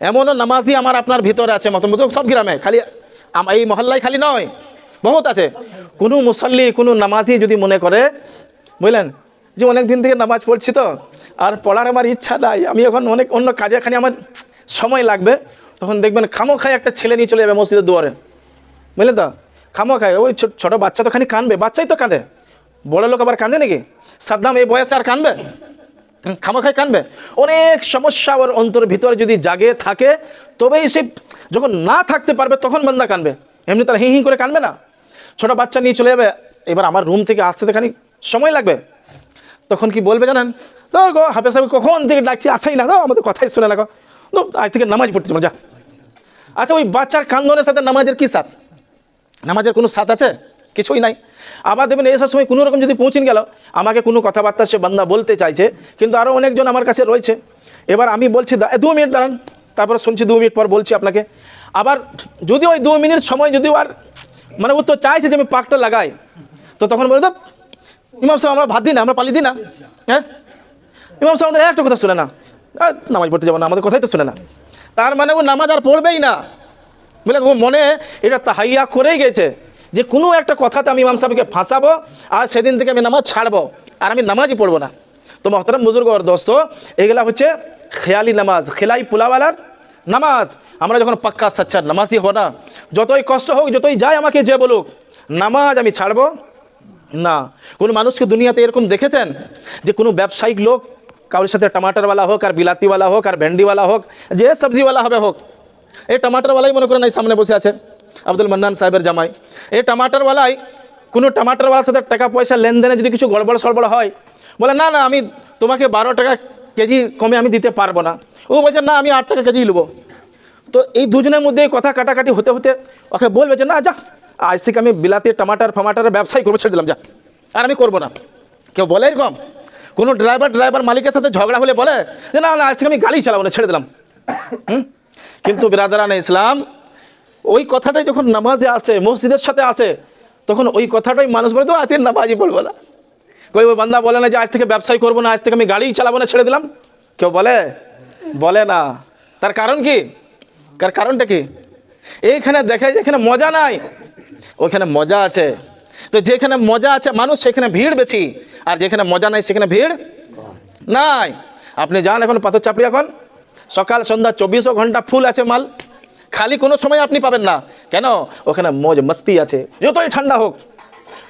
এমনও নামাজি আমার আপনার ভিতরে আছে, মত মতো সব গ্রামে, খালি এই মহল্লায় খালি নয়, বহুত আছে। কোনো মুসল্লি, কোনো নামাজি যদি মনে করে, বুঝলেন? যে অনেক দিন থেকে নামাজ পড়ছি তো, আর পড়ার আমার ইচ্ছা নাই, আমি এখন অনেক অন্য কাজে খানি আমার সময় লাগবে, তখন দেখবেন খামো খায় একটা ছেলে নিয়ে চলে যাবে মসজিদের দুয়ারে। বুঝলেন তো? খামো খায় ওই ছোট বাচ্চা তো খানি কাঁদবে, বাচ্চাই তো কাঁদে। বড় লোক আবার কাঁদে নাকি? সাদ্দাম এই বয়সে আর কাঁদবে? খামাখায় কানবে। অনেক সমস্যা ওর অন্তর ভিতরে যদি জাগে থাকে, তবেই সে যখন না থাকতে পারবে, তখন বান্দা কানবে। এমনি তার হি হি করে কানবে না। ছোট বাচ্চা নিয়ে চলে যাবে। এবার আমার রুম থেকে আসতে তো খানিক সময় লাগবে। তখন কি বলবে জানেন? তো গো, হাফেজ সাহেব কখন থেকে ডাকছি? আসাই না আমাদের কথাই শুনে না গো তো আজ থেকে নামাজ পড়তে যা। আচ্ছা ওই বাচ্চার কান্দনের সাথে নামাজের কি সাথ? নামাজের কোনো সাথ আছে? কিছুই নাই। আবার দেখবেন এসব সময় কোনো রকম যদি পৌঁছিন গেল, আমাকে কোনো কথাবার্তা সে বান্দা বলতে চাইছে, কিন্তু আরও অনেকজন আমার কাছে রয়েছে। এবার আমি বলছি, দু মিনিট দাঁড়ান, তারপরে শুনছি দু মিনিট পর বলছি আপনাকে। আবার যদি ওই দু মিনিট সময় যদি আর মানে ও তো চাইছে যে আমি পাকটা লাগাই, তো তখন বলে তো ইমাম সাহেব, আমরা ভাত দিই না, আমরা পালি দিই না। হ্যাঁ? ইমাম সাহেব আমাদের একটা কথা শুনে না। নামাজ পড়তে যাব না, আমাদের কথাই তো শুনে না। তার মানে ও নামাজ আর পড়বেই না। বুঝলেন ও মনে, এটা তাহাইয়া করেই গেছে। যে কোনো একটা কথাতে আমি ইমাম সাহেবকে ফাঁসাবো আর সেদিন থেকে আমি নামাজ ছাড়বো। আর আমি নামাজই পড়ব না। তো মহতরম বুজুর্গ ওর দোস্ত, এগুলা হচ্ছে খেয়ালি নামাজ, খেলাই পোলাওয়ালার নামাজ। আমরা যখন পাক্কা সাচ্চার নামাজই হব না, যতই কষ্ট হোক, যতই যায় আমাকে যে বলুক, নামাজ আমি ছাড়বো না। কোনো মানুষকে দুনিয়াতে এরকম দেখেছেন? যে কোনো ব্যবসায়িক লোক, কারোর সাথে টমাটারওয়ালা হোক আর বিলাতিওয়ালা হোক আর ভেন্ডিওয়ালা হোক, যে সবজিওয়ালা হবে হোক, এই টমাটারওয়ালাই মনে করেন এই সামনে বসে আছে। আব্দুল মান্নান সাহেবের জামাই। এই টমাটারওয়ালাই, কোনো টমাটারওয়ালার সাথে টাকা পয়সা লেনদেনে যদি কিছু গড়বড় সড়বড় হয়, বলে, না না, আমি তোমাকে বারো টাকা কেজি কমে আমি দিতে পারব না। ও বলছে, না, আমি আট টাকা কেজি নেব। তো এই দুজনের মধ্যে কথা কাটাকাটি হতে হতে ওকে বলবে যে, না, যা, আজ থেকে আমি বিলাতি, টমাটার ফামাটারের ব্যবসায় করব, ছেড়ে দিলাম, যা, আর আমি করব না। কেউ বলে এরকম? কোনো ড্রাইভার ড্রাইভার মালিকের সাথে ঝগড়া হলে বলে যে না, আজ থেকে আমি গাড়ি চালাবো না, ছেড়ে দিলাম? কিন্তু বিরাদারান ইসলাম ওই কথাটাই যখন নামাজে আসে, মসজিদের সাথে আসে, তখন ওই কথাটাই মানুষ বলে, তো আজকে নামাজই পড়ব না। কই ওই বান্দা বলে না যে, আজ থেকে ব্যবসায় করব না, আজ থেকে আমি গাড়ি চালাবো না, ছেড়ে দিলাম। কেউ বলে? বলে না। তার কারণ কি? তার কারণটা কি? এইখানে দেখে যে এখানে মজা নাই। ওখানে মজা আছে। তো যেখানে মজা আছে, মানুষ সেখানে ভিড় বেশি। আর যেখানে মজা নাই, সেখানে ভিড় নাই। আপনি যান এখন পাথর চাপড়ি এখন। সকাল, সন্ধ্যা, চব্বিশও ঘণ্টা ফুল আছে মাল। খালি কোনো সময় আপনি পাবেন না। কেন? ওখানে মজ মস্তি আছে। যতই ঠান্ডা হোক,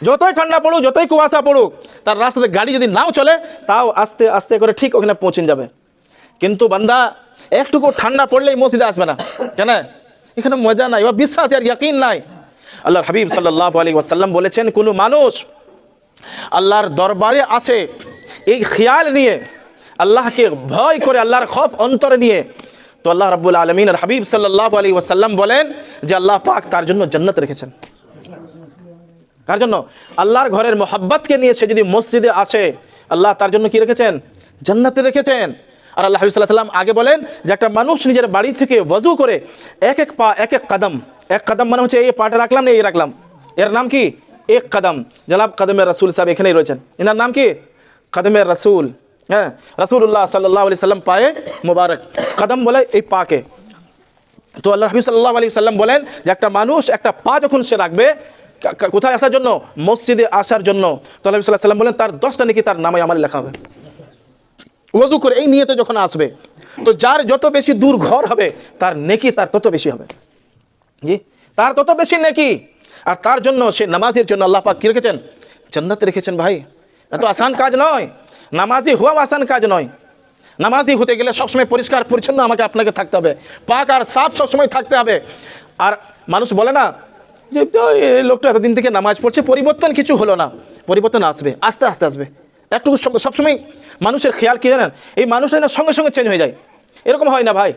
যতই ঠান্ডা পড়ুক, যতই কুয়াশা পড়ুক, তার রাস্তাতে গাড়ি যদি নাও চলে, তাও আস্তে আস্তে করে ঠিক ওখানে পৌঁছে যাবে। কিন্তু বান্দা, একটুকু ঠান্ডা পড়লেই মসজিদে আসবে না। কেন? এখানে মজা নাই বা বিশ্বাস আর ইয়াকিন নাই। আল্লাহর হাবিব সাল্লাহ আলী ওয়াসাল্লাম বলেছেন, কোনো মানুষ আল্লাহর দরবারে আসে, এই খেয়াল নিয়ে, আল্লাহকে ভয় করে, আল্লাহর খফ অন্তরে নিয়ে তো আল্লাহ রাব্বুল আলমিন আর হাবিব সাল্লাহ আলী ওয়াসাল্লাম বলেন যে আল্লাহ পাক তার জন্য জান্নাত রেখেছেন। কার জন্য? আল্লাহর ঘরের মোহাব্বতকে নিয়ে সে যদি মসজিদে আসে, আল্লাহ তার জন্য কি রেখেছেন? জান্নাতে রেখেছেন। আর আল্লাহ সাল্লাম আগে বলেন যে একটা মানুষ নিজের বাড়ি থেকে ওয়াজু করে এক এক পা, এক এক কদম এক কদম মানে হচ্ছে এই পাটা রাখলাম না এই রাখলাম। এর নাম কি? এক কদম। জনাব কদমের রসুল সাহেব এখানেই রয়েছেন। এনার নাম কি? কদমের রসুল। হ্যাঁ রসুল্লাহ সাল্লাহ আলি সাল্লাম পায়ে মুবারক কদম বলে এই পাকে। তো আল্লাহ হাবিব সাল্লাহ আলি সাল্লাম বলেন যে একটা মানুষ একটা পা যখন সে রাখবে কোথায় আসার জন্য? মসজিদে আসার জন্য। তো আল্লাহ সাল্লাহ সাল্লাম বলেন, তার দশটা নাকি তার নামে আমার লেখা হবে। ওজু করে এই নিয়তে যখন আসবে, তো যার যত বেশি দূর ঘর হবে, তার নেকি তার তত বেশি হবে। জি? তার তত বেশি নেকি। আর তার জন্য সে নামাজের জন্য আল্লাহ পাক কি রেখেছেন? জান্নাত রেখেছেন ভাই। এত আসান কাজ নয়। নামাজি হওয়া আসান কাজ নয়। নামাজি হতে গেলে সবসময় পরিষ্কার, পরিচ্ছন্ন আমাকে আপনাকে থাকতে হবে। পাক আর সাফ সবসময় থাকতে হবে। আর মানুষ বলে না যে, "তো এই লোকটা এতদিন থেকে নামাজ পড়ছে, পরিবর্তন কিছু হলো না। পরিবর্তন আসবে, আস্তে আস্তে আসবে। একটু সব- সবসময় মানুষের খেয়াল কী জানেন? এই মানুষের না সঙ্গে সঙ্গে চেঞ্জ হয়ে যায়। এরকম হয় না ভাই।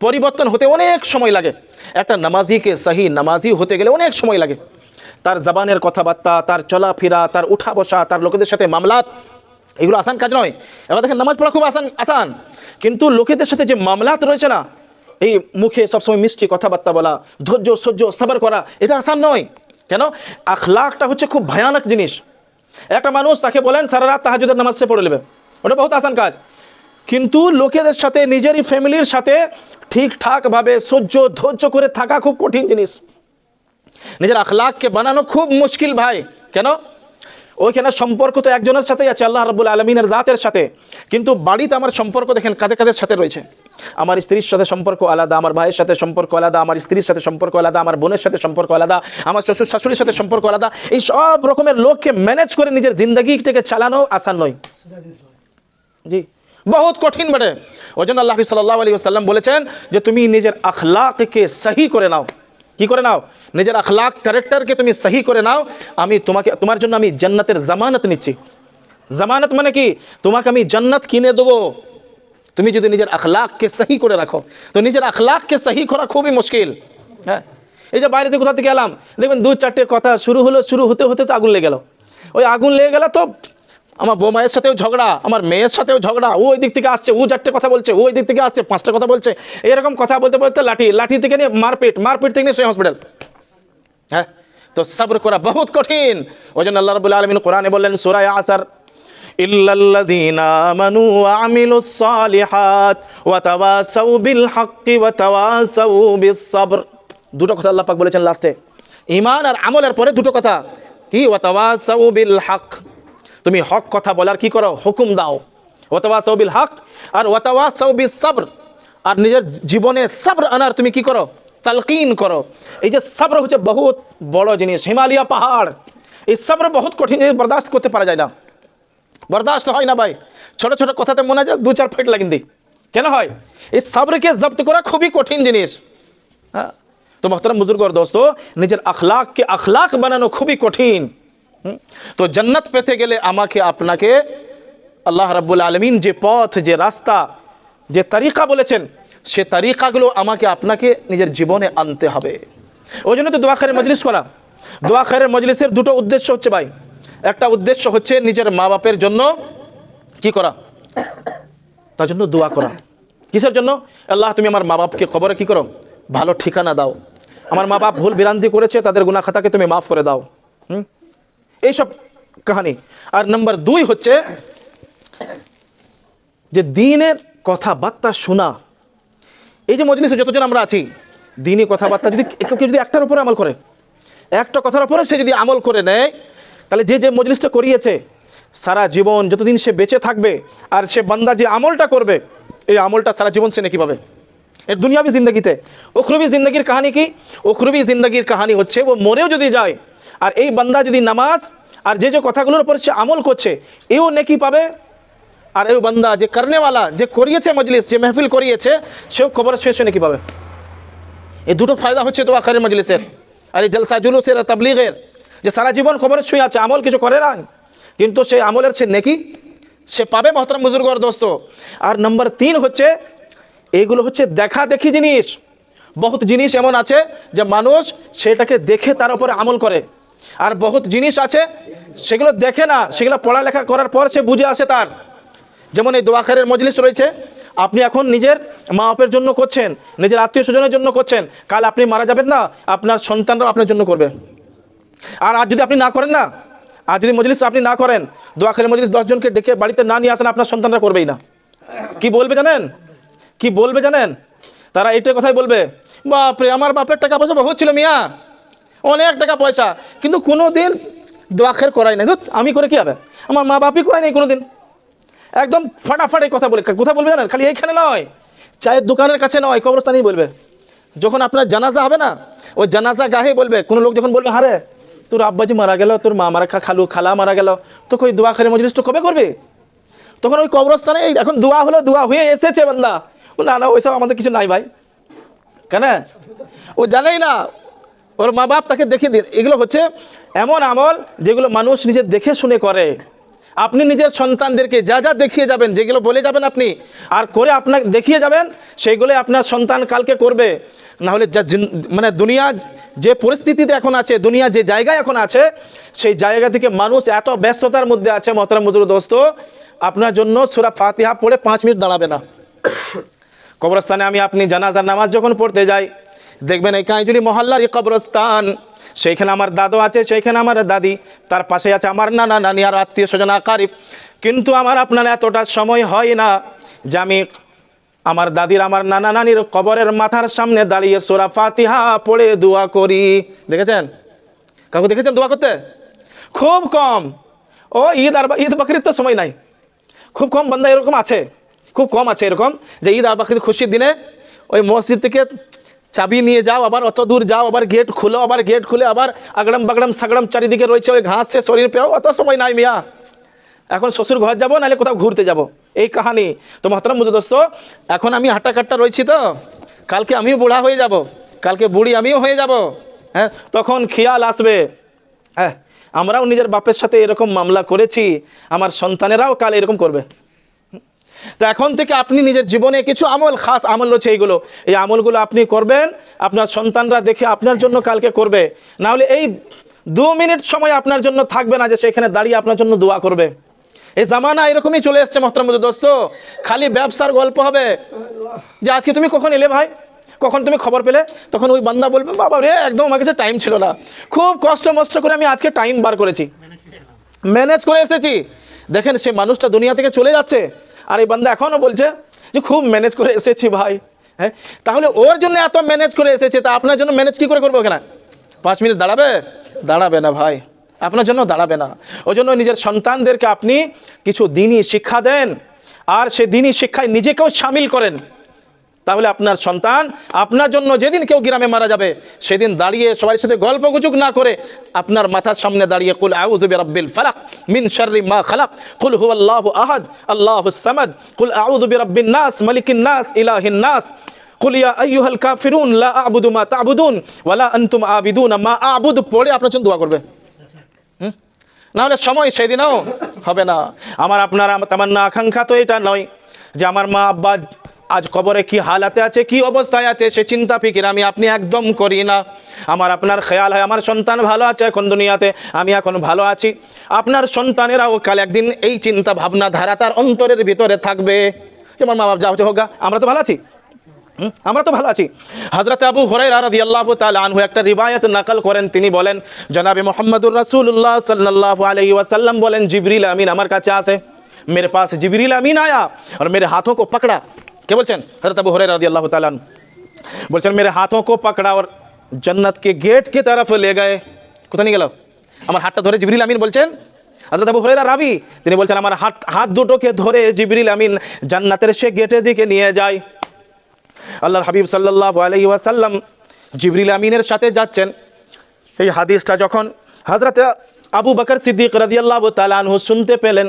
পরিবর্তন হতে অনেক সময় লাগে। একটা নামাজিকে সহি নামাজি হতে গেলে অনেক সময় লাগে। তার জবানের কথাবার্তা, তার চলাফেরা, তার উঠা বসা, তার লোকেদের সাথে মামলাত এগুলো আসান কাজ নয়। এবার দেখেন নামাজ পড়া খুব আসান আসান। কিন্তু লোকেদের সাথে যে মামলাত রয়েছে না, এই মুখে সবসময় মিষ্টি কথাবার্তা বলা, ধৈর্য, সহ্য, সাবার করা, এটা আসান নয়। কেন? আখলাকটা হচ্ছে খুব ভয়ানক জিনিস। একটা মানুষ তাকে বলেন, সারা রাত তাহাজুদের নামাজ সে পড়ে নেবে। ওটা বহুত আসান কাজ। কিন্তু লোকেদের সাথে, নিজেরই ফ্যামিলির সাথে ঠিকঠাকভাবে সহ্য, ধৈর্য করে থাকা খুব কঠিন জিনিস। নিজের আখলাককে বানানো খুব মুশকিল ভাই। কেন? ওইখানে সম্পর্ক তো একজনের সাথেই আছে, আল্লাহ রাবুল আলমিনের জাতের সাথে। কিন্তু বাড়িতে আমার সম্পর্ক দেখেন কাদের কাদের সাথে রয়েছে? আমার স্ত্রীর সাথে সম্পর্ক আলাদা, আমার ভাইয়ের সাথে সম্পর্ক আলাদা, আমার স্ত্রীর সাথে সম্পর্ক আলাদা, আমার বোনের সাথে সম্পর্ক আলাদা, আমার শ্বশুর শাশুড়ির সাথে সম্পর্ক আলাদা, এই সব রকমের লোককে ম্যানেজ করে নিজের জিন্দগিটাকে চালানো আসান নয়। জি, বহুত কঠিন বটে। ওই জন্য আল্লাহ সাল্লাহ আলী সাল্লাম বলেছেন যে, তুমি নিজের আখলাককে সহি করে নাও। কি করে নাও? নিজের আখলাক ক্যারেক্টারকে তুমি সহি করে নাও। আমি তোমাকে, তোমার জন্য আমি জান্নাতের জামানত নিচ্ছি। জামানত মানে কি? তোমাকে আমি জান্নাত কিনে দেবো। তুমি যদি নিজের আখলাককে সহি করে রাখো, তো নিজের আখলাককে সহি করা খুবই মুশকিল। হ্যাঁ? এই যে বাইরে কোথা থেকে এলাম? দেখবেন দু চারটে কথা শুরু হলো, শুরু হতে হতে তো আগুন লেগে গেল। ওই আগুন লেগে গেল তো আমার বৌমায়ের সাথেও ঝগড়া, আমার মেয়ের সাথেও ঝগড়া, ও ওই দিক থেকে আসছে, ও চারটে কথা বলছে, ও ওই দিক থেকে আসছে, পাঁচটা কথা বলছে, এরকম কথা বলতে বলতে লাঠি লাঠি থেকে নিয়ে মারপিট মারপিট থেকে নিয়ে সেই হসপিটাল হ্যাঁ? তো সবর করা বহুত কঠিন। ওই জন্য আল্লাহ রবুল্লা আলমিন কোরআনে বললেন সুরায় আসার বিল দুটো কথা আল্লাহ পাক বলেছেন লাস্টে ঈমান আর আমলের পরে দুটো কথা। কি? ওয়া তাওয়াসাউ বিল হক তুমি হক কথা বলার কি করো? হুকুম দাও। ওয়া তাওয়াসাউ বিল হক আর ওয়া তাওয়াসাউ বিস সাবর। আর নিজের জীবনে সবর আনার তুমি কি করো? তালকিন করো। এই যে সবর হচ্ছে বহুত বড় জিনিস। হিমালয়া পাহাড়। এই সবর বহুত কঠিন জিনিস, বরদাস্ত করতে পারা যায় না। বরদাস্ত হয় না ভাই। ছোট ছোট কথাতে মনে হয় দু চার ফেট লাগিন দিই কেন হয়? এই সবরকে জব্দ করা খুবই কঠিন জিনিস। হ্যাঁ? তো মোহতরম বুজুর্গর দোস্ত, নিজের আখলাককে আখলাক বানানো খুবই কঠিন? তো জান্নাত পেতে গেলে আমাকে আপনাকে আল্লাহ রাব্বুল আলমিন যে পথ, যে রাস্তা, যে তারিকা বলেছেন, সে তারিকাগুলো আমাকে আপনাকে নিজের জীবনে আনতে হবে। ওই জন্য তো দোয়া খায়ের মজলিস করা। দোয়া খায়ের মজলিসের দুটো উদ্দেশ্য হচ্ছে ভাই। একটা উদ্দেশ্য হচ্ছে নিজের মা বাপের জন্য কি করা? তার জন্য দোয়া করা। কিসের জন্য? আল্লাহ, তুমি আমার মা বাপকে খবরে কি করো? ভালো ঠিকানা দাও। আমার মা বাপ ভুল বিরান্তি করেছে, তাদের গুনা খাতাকে তুমি মাফ করে দাও। হুম? এইসব কাহানি। আর নাম্বার দুই হচ্ছে যে দিনের কথাবার্তা শোনা। এই যে মজলিসে যতজন আমরা আছি, দিনই কথাবার্তা যদি কেউ যদি একটার উপরে আমল করে, একটা কথার উপরে সে যদি আমল করে নেয়, তাহলে যে যে মজলিসটা করিয়েছে, সারা জীবন যতদিন সে বেঁচে থাকবে আর সে বান্দা যে আমলটা করবে, এই আমলটা সারা জীবন সে নাকি পাবে। এর দুনিয়াবি জিন্দগিতে। উখরবি জিন্দগির কাহানি কি? উখরবি জিন্দগির কাহানি হচ্ছে, ও মরেও যদি যায় আর এই বান্দা যদি নামাজ আর যে যে কথাগুলোর উপর সে আমল করছে, এও নেকি পাবে? আর এই বান্দা যে করনেওয়ালা, যে করিয়েছে মজলিস, যে মেহফিল করিয়েছে, সেও খবর শেষ নাকি পাবে? এই দুটো ফায়দা হচ্ছে তো আখারের মজলিসের। আর এই জলসা জুলুসের তাবলিগের, যে সারা জীবন খবরে ছুঁয়ে আছে, আমল কিছু করে না কিন্তু সেই আমলের সে নেকি, সে পাবে মহতরম বুজুর্গর দোস্ত। আর নম্বর তিন হচ্ছে এইগুলো হচ্ছে দেখা দেখি জিনিস। বহুত জিনিস এমন আছে যে মানুষ সেটাকে দেখে তার উপরে আমল করে। আর বহুত জিনিস আছে, সেগুলো দেখে না, সেগুলো পড়ালেখা করার পর সে বুঝে আসে তার। যেমন এই দোয়াখারের মজলিস রয়েছে, আপনি এখন নিজের মা বাপের জন্য করছেন, নিজের আত্মীয় স্বজনের জন্য করছেন, কাল আপনি মারা যাবেন না, আপনার সন্তানরাও আপনার জন্য করবে। আর আজ যদি আপনি না করেন না আর যদি মজলিস আপনি না করেন দোয়াখারের মজলিস দশজনকে ডেকে বাড়িতে না নিয়ে আসেন, আপনার সন্তানরা করবেই না। কি বলবে জানেন? কি বলবে জানেন? তারা এইটার কথাই বলবে, বাপরে, আমার বাপের টাকা পয়সা বহুত ছিল মিয়া। অনেক টাকা পয়সা, কিন্তু কোনো দিন দোয়াখের করাই নাই। আমি করে কি হবে? আমার মা বাপই করাই নাই কোনো দিন একদম ফাটাফাটি কথা বলে, কথা বলবে জানেন? খালি এইখানে নয়, চায়ের দোকানের কাছে নয়, কবরস্থানেই বলবে। যখন আপনার জানাজা হবে না, ওই জানাজা গাহে বলবে, কোনো লোক যখন বলবে, হারে, তোর আব্বাজি মারা গেল, তোর মা মারা খালু, খালা মারা গেল তো ওই দোয়া খালি মজলিস কবে করবে? তখন ওই কবরস্থানে এই এখন দোয়া হলো, দোয়া হয়ে এসেছে বান্দা। না না, ওইসব আমাদের কিছু নাই ভাই। কেন? ও জানেই না ওর মা বাপ তাকে দেখে দিয়ে, এগুলো হচ্ছে এমন আমল যেগুলো মানুষ নিজে দেখে শুনে করে। আপনি নিজের সন্তানদেরকে যা যা দেখিয়ে যাবেন, যেগুলো বলে যাবেন আপনি, আর করে আপনাকে দেখিয়ে যাবেন, সেইগুলো আপনার সন্তান কালকে করবে। না হলে যা মানে দুনিয়া যে পরিস্থিতিতে এখন আছে, দুনিয়া যে জায়গায় এখন আছে, সেই জায়গা থেকে মানুষ এত ব্যস্ততার মধ্যে আছে, মহতারাম মজুর দোস্ত, আপনার জন্য সুরা ফাতিহা পড়ে পাঁচ মিনিট দাঁড়াবে না। কবরস্থানে আমি, আপনি জানাজার নামাজ যখন পড়তে যাই দেখবেন এই কাঁজুরি মহল্লার এই কবরস্থান। সেইখানে আমার দাদু আছে, সেইখানে আমার দাদি, তার পাশে আছে আমার নানা, নানি আর আত্মীয় স্বজন আকারিব কিন্তু আমার আপনার এতটা সময় হয় না যে আমি আমার দাদির, আমার নানা, নানির কবরের মাথার সামনে দাঁড়িয়ে সোরা ফাতিহা পড়ে দোয়া করি। দেখেছেন? কাকু দেখেছেন দোয়া করতে? খুব কম। ও ঈদ আর ঈদ বাকরির তো সময় নাই। খুব কম বান্দা এরকম আছে। খুব কম আছে এরকম যে ঈদ আর বাকরির খুশির দিনে ওই মসজিদ থেকে চাবি নিয়ে যাও, আবার অত দূর যাও, আবার গেট খুলো, আবার গেট খুলে আবার আগড়াম বাগড়াম সাগড়াম চারিদিকে রয়েছে, ওই ঘাসে শরীর পেও, অত সময় নাই মিয়া। এখন শ্বশুর ঘর যাব, নাহলে কোথাও ঘুরতে যাব। এই কাহানি। তো মহতরম বুঝে দোস্ত, এখন আমি হাঁটা কাট্টা রয়েছি তো। কালকে আমিও বুড়া হয়ে যাব। কালকে বুড়ি আমিও হয়ে যাব। হ্যাঁ তখন খেয়াল আসবে। হ্যাঁ আমরাও নিজের বাপের সাথে এরকম মামলা করেছি। আমার সন্তানেরাও কাল এরকম করবে। তো এখন থেকে আপনি নিজের জীবনে কিছু আমল, খাস আমল রয়েছে এইগুলো। এই আমলগুলো আপনি করবেন, আপনার সন্তানরা দেখে আপনার জন্য কালকে করবে। না হলে এই দু মিনিট সময় আপনার জন্য থাকবে না যে সেখানে দাঁড়িয়ে আপনার জন্য দোয়া করবে। এই জামানা এরকমই চলে এসছে মহতরম দোস্ত। খালি ব্যবসার গল্প হবে। যে আজকে তুমি কখন এলে ভাই? কখন তুমি খবর পেলে? তখন ওই বান্দা বলবে, বাবা রে, একদম আমার কাছে টাইম ছিল না। খুব কষ্ট মষ্ট করে আমি আজকে টাইম বার করেছি। ম্যানেজ করে এসেছি। দেখেন সে মানুষটা দুনিয়া থেকে চলে যাচ্ছে। আর এই বান্দা এখনও বলছে যে, খুব ম্যানেজ করে এসেছি ভাই। হ্যাঁ? তাহলে ওর জন্য এত ম্যানেজ করে এসেছে, তা আপনার জন্য ম্যানেজ কী করে করব ওখানে পাঁচ মিনিট দাঁড়াবে? দাঁড়াবে না ভাই। আপনার জন্য দাঁড়াবে না। ওই জন্য নিজের সন্তানদেরকে আপনি কিছু দিনই শিক্ষা দেন। আর সে দিনই শিক্ষায় নিজেকেও সামিল করেন। তাহলে আপনার সন্তান আপনার জন্য যেদিন কেউ গ্রামে মারা যাবে, সেদিন দাঁড়িয়ে সবার সাথে গল্প গুজুক না করে আপনার মাথার সামনে দাঁড়িয়ে, কুল আউযু রব্বিল ফালাক মিন শাররি মা খালাক, কুল হুয়াল্লাহু আহাদ আল্লাহুস সামাদ, কুল আউযু বিরাব্বিন নাস, মালিকিন নাস, ইলাহিন নাস, কুল ইয়া আইয়ুহাল কাফিরুন, লা আ'বুদু মা তা'বুদুন ওয়ালা আনতুম আবিদুনা মা আ'বুদু, পড়ে আপনার জন্য দোয়া করবে? না হলে সময় সেদিনও হবে না আমার আপনার তামান্না আকাঙ্ক্ষা তো এটা নয় যে আমার মা আব্বা আজ কবরে কি হালাতে আছে কি অবস্থায় আছে সে চিন্তা ফিকির আমি আপনি একদম করি না আমার আপনার খেয়াল হয় আমার সন্তান ভালো আছে এখন দুনিয়াতে আমি এখন ভালো আছি আপনার সন্তানেরাও কাল একদিন এই চিন্তা ভাবনা ধারা তার অন্তরের ভিতরে থাকবে যে আমার মা বাপ যা হচ্ছে হোক গা, আমরা তো ভালো আছি হুম, আমরা তো ভালো আছি হজরত আবু হুরাইরা রাদিয়াল্লাহু তাআলা আনহু একটা রিবায়াত নাকল করেন তিনি বলেন জনাবে মোহাম্মদুর রাসূলুল্লাহ সাল্লাল্লাহু আলাইহি ওয়াসাল্লাম বলেন জিবরিল আমিন আমার কাছে আসে मेरे पास जिबरील अमीन आया और मेरे हाथों को पकड़ा কে বলছেন হজরত আবু হরে রাজি আল্লাহ তালান বলছেন মেরে হাতও কো পাকড়া ওর জন্নতকে গেটকে তরফ লে গয়ে কোথায় নিয়ে গেল আমার হাতটা ধরে জিবরিল আমিন বলছেন হজরত আবু হরেরা রাবি তিনি বলছেন আমার হাত হাত দুটোকে ধরে জিবরিল আমিন জান্নাতের সে গেটের দিকে নিয়ে যায় আল্লাহর হাবিব সাল্লাহ আলহি ওয়াসাল্লাম জিবরিল আমিনের সাথে যাচ্ছেন এই হাদিসটা যখন হজরত আবু বকর সিদ্দিক রাজিয়াল্লাহ তালানহু শুনতে পেলেন,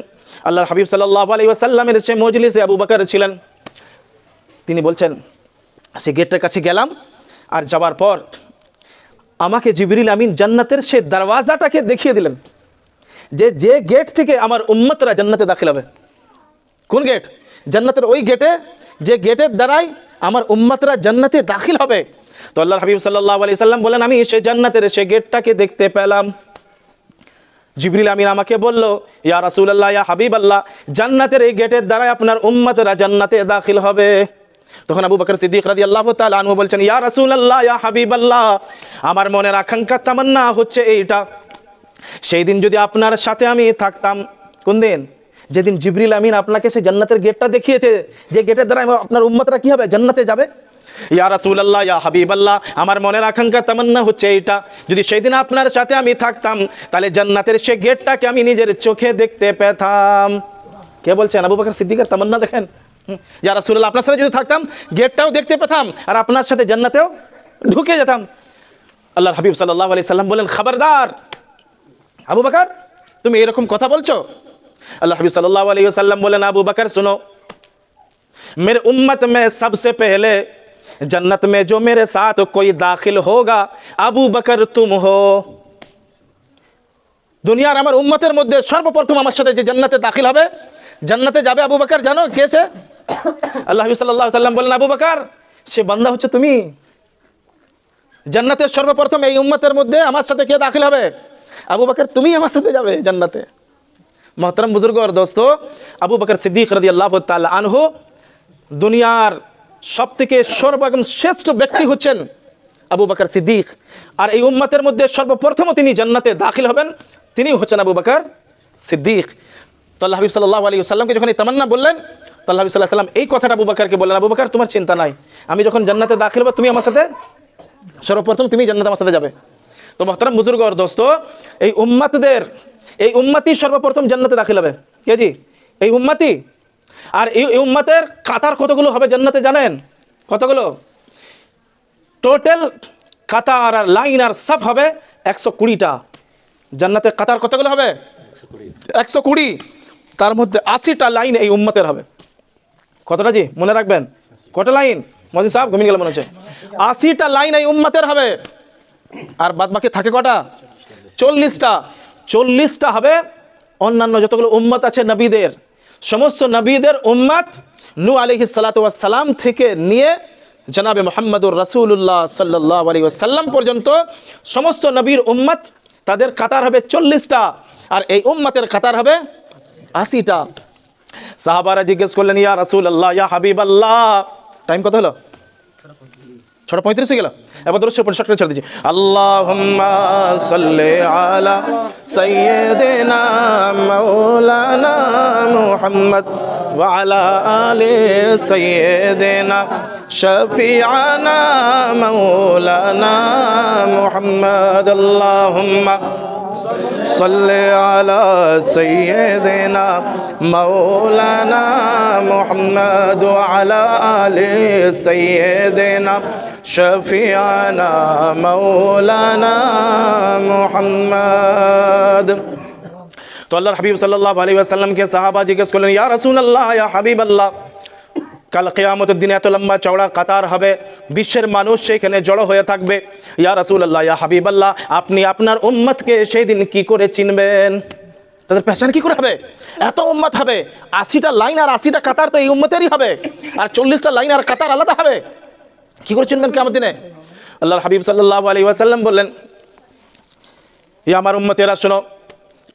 আল্লাহর হাবিব সাল্লাহ আলহি ওয়াসাল্লামের সে মজলিসে আবু বকর ছিলেন। তিনি বলছেন, সে গেটের কাছে গেলাম আর যাওয়ার পর আমাকে জিবরিল আমিন জান্নাতের সে দরওয়াজাটাকে দেখিয়ে দিলেন, যে যে গেট থেকে আমার উম্মতরা জান্নাতে দাখিল হবে। কোন গেট? জান্নাতের ওই গেটে, যে গেটের দ্বারাই আমার উম্মতরা জান্নাতে দাখিল হবে। তো আল্লাহ হাবিব সাল্লাহ আলি সাল্লাম বলেন, আমি সে জান্নাতের সে গেটটাকে দেখতে পেলাম। জিবরিল আমিন আমাকে বলল, ইয়া রাসূলুল্লাহ, ইয়া হাবিব আল্লাহ জান্নাতের এই গেটের দ্বারাই আপনার উম্মতরা জান্নাতে দাখিল হবে। তখন আবু বকর সিদ্দিক রাদিয়াল্লাহু তাআলা আনহু বলছেন, ইয়া রাসূলুল্লাহ, ইয়া হাবিব আল্লাহ আমার মনের আকাঙ্ক্ষা তামান্না হচ্ছে এইটা। সেই দিন যদি আপনার সাথে আমি থাকতাম, কোন দিন? যেদিন জিবরিল আমিন আপনাকে সেই জান্নাতের গেটটা দেখিয়েছে, যে গেটের দ্বারা আপনার উম্মতরা কি হবে? জান্নাতে যাবে? ইয়া রাসুল আল্লাহ ইয়া হাবিব আল্লাহ আমার মনের আকাঙ্ক্ষা তামান্না হচ্ছে এইটা। যদি সেই দিন আপনার সাথে আমি থাকতাম, তাহলে জান্নাতের সে গেটটাকে আমি নিজের চোখে দেখতে পেতাম। কে বলছেন? আবু বকর সিদ্দিকের তামান্না দেখেন? হুম, ইয়া রাসূলুল্লাহ আপনার সাথে যদি থাকতাম গেটটাও দেখতে পেতাম আর আপনার সাথে জান্নাতেও ঢুকে যেতাম আল্লাহর হাবিব সাল্লাল্লাহু আলাইহি সাল্লাম বলেন খবরদার আবু বকর তুমি এরকম কথা বলছো अल्लाह हबीब सल्लल्लाहु अलैहि वसल्लम बोले ना अबू बकर सुनो मेरे उम्मत में सबसे पहले जन्नत में जो मेरे साथ कोई दाखिल होगा আবু বকর তুম হো দুনিয়ার আমার উম্মতের মধ্যে সর্বপ্রথম আমার সাথে যে জান্নাতে দাখিল হবে জান্নাতে যাবে আবু বকর জানো কে সে আল্লাহ আলাইহি সাল্লাম বলেন, আবু বকর, সে বান্দা হচ্ছে তুমি। জান্নাতের সর্বপ্রথম এই উম্মতের মধ্যে আমার সাথে কে দাখিল হবে? আবু বকর, তুমি আমার সাথে যাবে জান্নাতে। মোহতরম বুজুর্গ আর দোস্ত, আবু বকর সিদ্দিক রাদি আল্লাহ তাল্লাহ আনহু দুনিয়ার সব থেকে সর্বগম শ্রেষ্ঠ ব্যক্তি হচ্ছেন আবু বকর সিদ্দিক। আর এই উম্মতের মধ্যে সর্বপ্রথম তিনি জান্নাতে দাখিল হবেন, তিনি হচ্ছেন আবু বকর সিদ্দিক। তো আল্লাহ হাবিব সাল্লাহ আলী সাল্লামকে যখন এই তামান্না বললেন তাল্লাহ সাল্লাহ সাল্লাম, এই কথাটা আবু বাকারকে বললেন, আবু বাকার, তোমার চিন্তা নাই। আমি যখন জান্নাতে দাখিল হব, তুমি আমার সাথে সর্বপ্রথম তুমি জান্নাতে আমার সাথে যাবে। তো মহতারাম বুজুর্গ আর দোস্ত, এই উম্মাতদের, এই উম্মাতি সর্বপ্রথম জান্নাতে দাখিল হবে। কে জি? এই উম্মাতি আর এই উম্মাতের কাতার কতগুলো হবে জান্নাতে জানেন? কতগুলো? টোটাল কাতার আর লাইন আর সব হবে একশো কুড়িটা। জান্নাতে কাতার কতগুলো হবে? একশো কুড়ি। তার মধ্যে আশিটা লাইন এই উম্মতের হবে। কতটা জি? মনে রাখবেন? কটা লাইন? মজিদ সাহেব, ঘুমিয়ে গেল মনে হচ্ছে। আশিটা লাইন এই উম্মতের হবে। আর বাদ বাকি থাকে কটা? চল্লিশটা। চল্লিশটা হবে অন্যান্য যতগুলো উম্মত আছে নবীদের। সমস্ত নবীদের উম্মত নু আলিহি সালাম থেকে নিয়ে জনাবে মোহাম্মদুর রাসূলুল্লাহ সাল্লাহ আলী সাল্লাম পর্যন্ত সমস্ত নবীর উম্মত তাদের কাতার হবে চল্লিশটা। আর এই উম্মতের কাতার হবে আশিটা। সাহাবারা জিজ্ঞেস করলেন, ইয়া রাসুল আল্লাহ ইয়া হাবিব আল্লাহ টাইম কত হলো? ছটা পঁয়ত্রিশ হয়ে গেল? এবার দরুদ শরীফ পরিষ্কার ছেড়ে দিচ্ছি। আল্লাহুম্মা সাল্লি আলা সাইয়্যিদিনা মাওলানা মুহাম্মদ ওয়া আলা আলি সাইয়্যিদিনা শাফিআনা মুহাম্মদ। صلی علی سیدنا مولانا محمد وعلی آل سیدنا شفیعنا مولانا محمد. تو اللہ حبیب صلی اللہ علیہ وسلم کے صحابہ جی کے سکولن یا رسول اللہ، یا حبیب اللہ কাল কেয়ামতের দিনে এত লম্বা চওড়া কাতার হবে। বিশ্বের মানুষ সেখানে জড়ো হয়ে থাকবে। ইয়া রাসূলুল্লাহ, ইয়া হাবিব আল্লাহ আপনি আপনার উম্মতকে সেই দিন কি করে চিনবেন? তাদের পেহচান কি করে হবে? এত উম্মত হবে। আশিটা লাইন আর আশিটা কাতার তো এই উম্মতেরই হবে। আর চল্লিশটা লাইন আর কাতার আলাদা হবে। কি করে চিনবেন কেমন দিনে? আল্লাহর হাবিব সাল্লাল্লাহু আলাইহি ওয়াসাল্লাম বললেন ইয়া আমার উম্মতেরা, শোনো,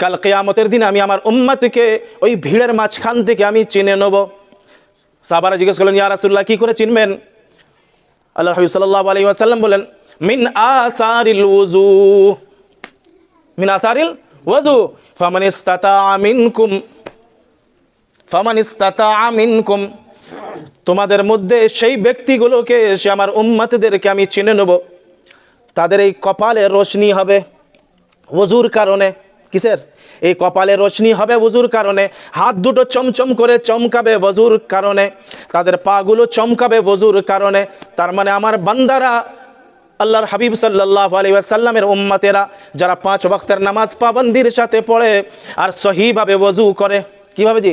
কাল কেয়ামতের দিন আমি আমার উম্মতকে ওই ভিড়ের মাঝখান থেকে আমি চিনে নেব। সাহাবারা জিজ্ঞেস করলেন, ইয়া রাসূলুল্লাহ, কি করে চিনবেন? আল্লাহ হাবিব সাল্লাল্লাহু আলাইহি ওয়াসাল্লাম বলেন, মিন আসারিল ওযু মিন আসারিল ওযু, ফামান ইসতাতা মিনকুম ফামান ইসতাতা মিনকুম তোমাদের মধ্যে সেই ব্যক্তিগুলোকে, সে আমার উম্মতদেরকে আমি চিনে নেব, তাদের এই কপালে রোশনি হবে ওজুর কারণে কিসের? এই কপালে রোশনি হবে ওজুর কারণে, হাত দুটো চমচম করে চমকাবে ওজুর কারণে, তাদের পাগুলো চমকাবে ওজুর কারণে, তার মানে আমার বান্দারা, আল্লাহর হাবিব সাল্লাহ আলী সাল্লামের উম্মাতেরা, যারা পাঁচ ওয়াক্তের নামাজ পাবন্দির সাথে পড়ে আর সহিভাবে ওজু করে, কীভাবে জি?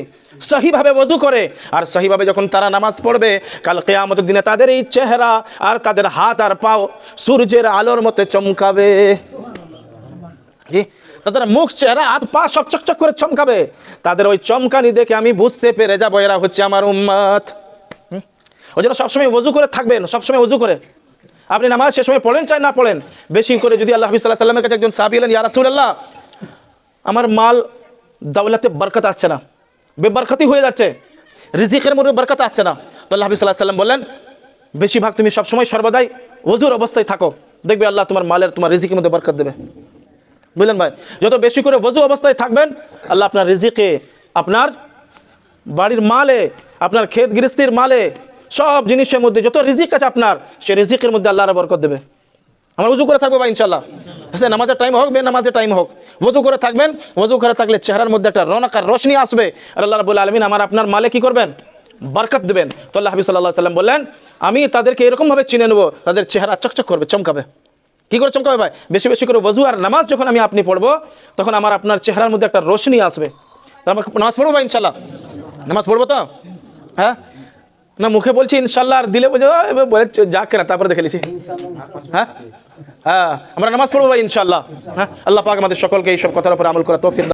সহিভাবে ওজু করে, আর সহিভাবে যখন তারা নামাজ পড়বে, কাল কেয়ামতের দিনে তাদের এই চেহারা আর তাদের হাত আর পাও সূর্যের আলোর মতো চমকাবে। জি? তাদের মুখ, চেহারা, হাত, পা সব চকচক করে চমকাবে। তাদের ওই চমকানি দেখে আমি বুঝতে পেরে যাব, এরা হচ্ছে আমার উম্মাত? ওই জন্য সবসময় ওজু করে থাকবেন, সবসময় ওজু করে। আপনি নামাজ সে সময় পড়েন চাই না পড়েন, বেশি করে যদি আল্লাহ হাবিব সাল্লাহ সাল্লামের কাছে একজন সাহাবি এলেন, ইয়া রাসূলুল্লাহ, আমার মাল দাওলাতে বরকত আসছে না, বেবরকতি হয়ে যাচ্ছে, রিজিকের মধ্যে বরকত আসছে না। তো আল্লাহ হাবিব সাল্লাহ সাল্লাম বললেন, বেশিরভাগ তুমি সবসময় সর্বদাই ওজুর অবস্থায় থাকো, দেখবে আল্লাহ তোমার মালের, তোমার রিজিকের মধ্যে বরকত দেবে। বুঝলেন ভাই? যত বেশি করে ওজু অবস্থায় থাকবেন, আল্লাহ আপনার রিজিকে, আপনার বাড়ির মালে, আপনার ক্ষেত গৃহস্থির মালে, সব জিনিসের মধ্যে যত রিজিক আছে আপনার সে রিজিকের মধ্যে আল্লাহর বরকত দেবে। আমরা উজু করে থাকব ভাই ইনশাল্লাহ হ্যাঁ নামাজের টাইম হোক বে নামাজের টাইম হোক ওজু করে থাকবেন ওজু করে থাকলে চেহারার মধ্যে একটা রনক আর রোশনি আসবে। আল্লাহ রাবুল আলমিন আমার আপনার মালে কি করবেন? বরকত দেবেন। তো আল্লাহ হাবিব সাল্লাহ সাল্লাম বললেন, আমি তাদেরকে এরকমভাবে চিনে নেব, তাদের চেহারা চকচক করবে, চমকাবে। কি করে চমকাবে ভাই? বেশি বেশি করে ওজু আর নামাজ যখন আমি আপনি পড়ব, তখন আমার আপনার চেহারার মধ্যে একটা রোশনি আসবে। আমাকে নামাজ পড়ব ভাই ইনশাল্লাহ নামাজ পড়ব তো? হ্যাঁ? না, মুখে বলছি ইনশাল্লাহ আর দিলে বোঝা বলে যাক না তারপরে দেখে নিছি। হ্যাঁ? হ্যাঁ আমরা নামাজ পড়ব ভাই ইনশাল্লাহ হ্যাঁ? আল্লাহ পাক আমাদের সকলকে এইসব কথার উপর আমল করা দান